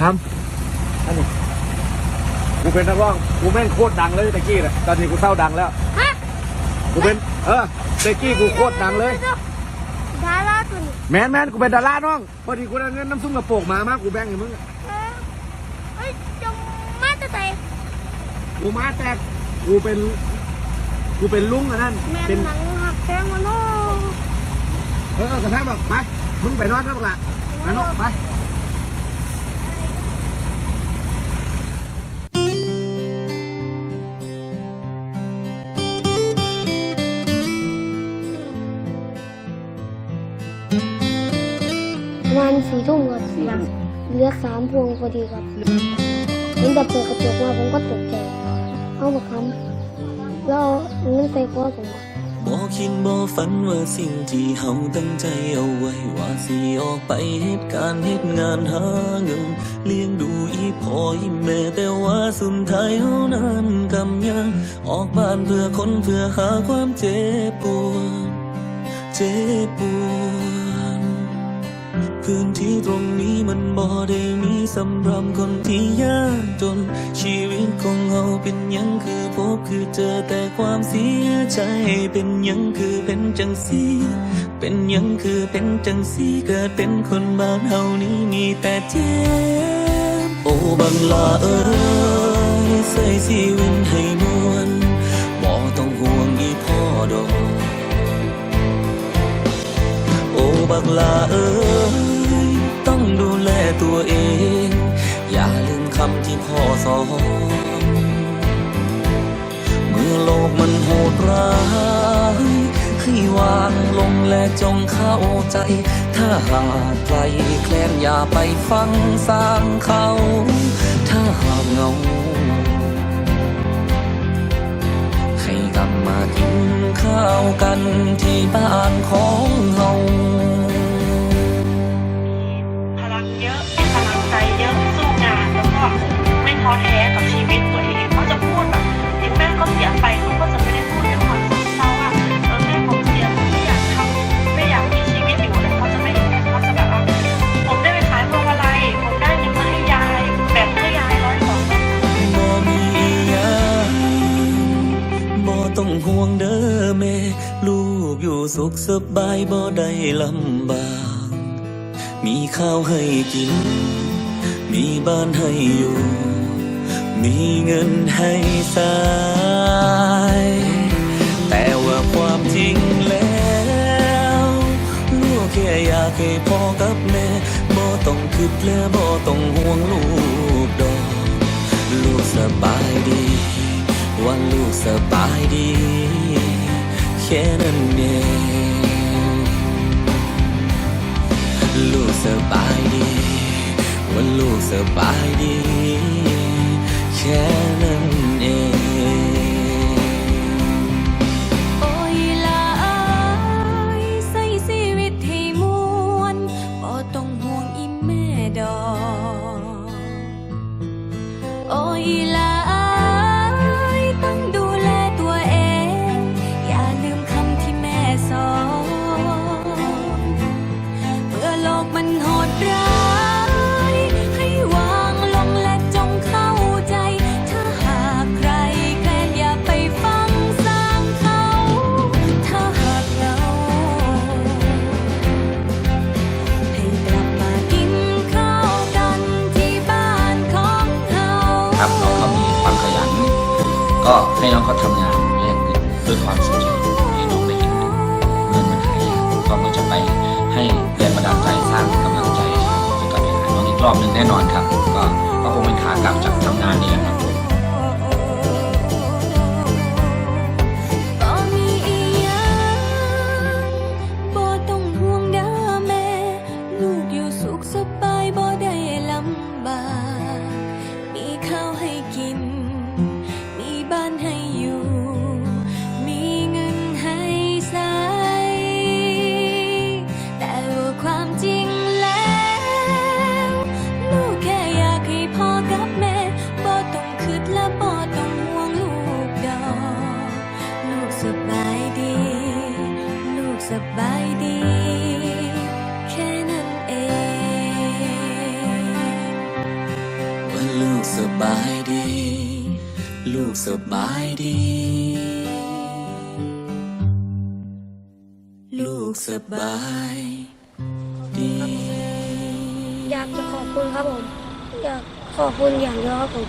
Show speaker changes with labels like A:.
A: ทำอันนี้กูเป็นนักร้อง กูแม่งโคตรดังเลยตะกี้น่ะตอนนี้กูเศร้าดังแล้ว
B: ฮะ
A: กูเป็น เออตะกี้กูโคตรดังเลย
B: ดาราตัวนี้
A: แมนแมนกูเป็นดาราน้อง พอดีกูได้เงินน้ำซุปกระโปรงมามากกูแบ่งให้มึง
B: เออเฮ้ยจงมาแต่ไหน
A: กูมาแต่กูเป็น กูเป็นลุงอันนั้น
B: แม่
A: เป็น
B: หนังหักแข้งมาโน่
A: เออเออกระทั่งบอกไป มึงไปนอนแล้วล่ะไปนอนไป
B: สี่ทุ่มครับเหลือสามพวงพอดีครับเห็นแต่เปิดกระจกมาผมก็ตกใจเอามาคำแล้วเอาเงินใส่คอผมบ
C: บ่คิดบ่ฝันว่าสิ่งที่เฮาตั้งใจเอาไว้ว่าสิออกไปเหตุการเหตุงานหาเงินเลี้ยงดูอีพ่ออีแม่แต่ว่าสุดท้ายเฮานั้นกำยังออกบ้านเพื่อคนเพื่อหาความเจ็บปวดเจ็บปวด พื้นที่ตรงนี้มันบ่ได้มีสำหรับคนที่ยากจน ชีวิตของเราเป็นยังคือพบคือเจอแต่ความเสียใจ เป็นยังคือเป็นจังสีเป็นยังคือเป็นจังสีเกิดเป็นคนบ้านเฮานี้มีแต่เจ็บโอ้บังลาเอ้ยใส่ชีวิตให้มวนบ่ต้องห่วงอีพ่อดอกโอ้บั พ่อสอนเมื่อโลกมันโหดร้ายให้วางลงและจงเข้าใจ ถ้าหากใครแคลนอย่าไปฟังสร้างเขา ถ้าหากเงา ให้กลับมากินข้าวกันที่บ้านของเรา
D: อยู่สุขสบายบ่
C: ได้ลำบาก มีข้าวให้กิน มีบ้านให้อยู่ มีเงินให้ใช้แต่ว่าความจริงแล้วลูกแค่อยากให้พ่อกับแม่บ่ต้องคิดและบ่ต้องห่วงลูกดอก ลูกสบายดีว่าลูกสบายดี ค่นั้นเองลูกสบายดีว่าลูกสบายดี แค่นั้นเอง
E: ก็ให้น้องเขา
F: ทำงานแลกเงินด้วยความสุจริตให้น้องได้เห็นเงินมันหายากก็ก็จะไปให้แรงบันดาลใจสร้างกำลังใจให้กับไปหาน้องอีกรอบหนึ่งแน่นอนครับ ก็ก็คงเป็นขากลับจากทำงานนี่แหละครับ
E: และบ่ต้องห่วงลูกดอก ลูกสบายดี ลูกสบายดี แค่นั้นเอง ว่าลูกสบายดี
C: ลูกสบายดี ลูกสบายดี
B: อยากจะขอบคุณครับผม อยากขอบคุณอย่างเดียวครับผม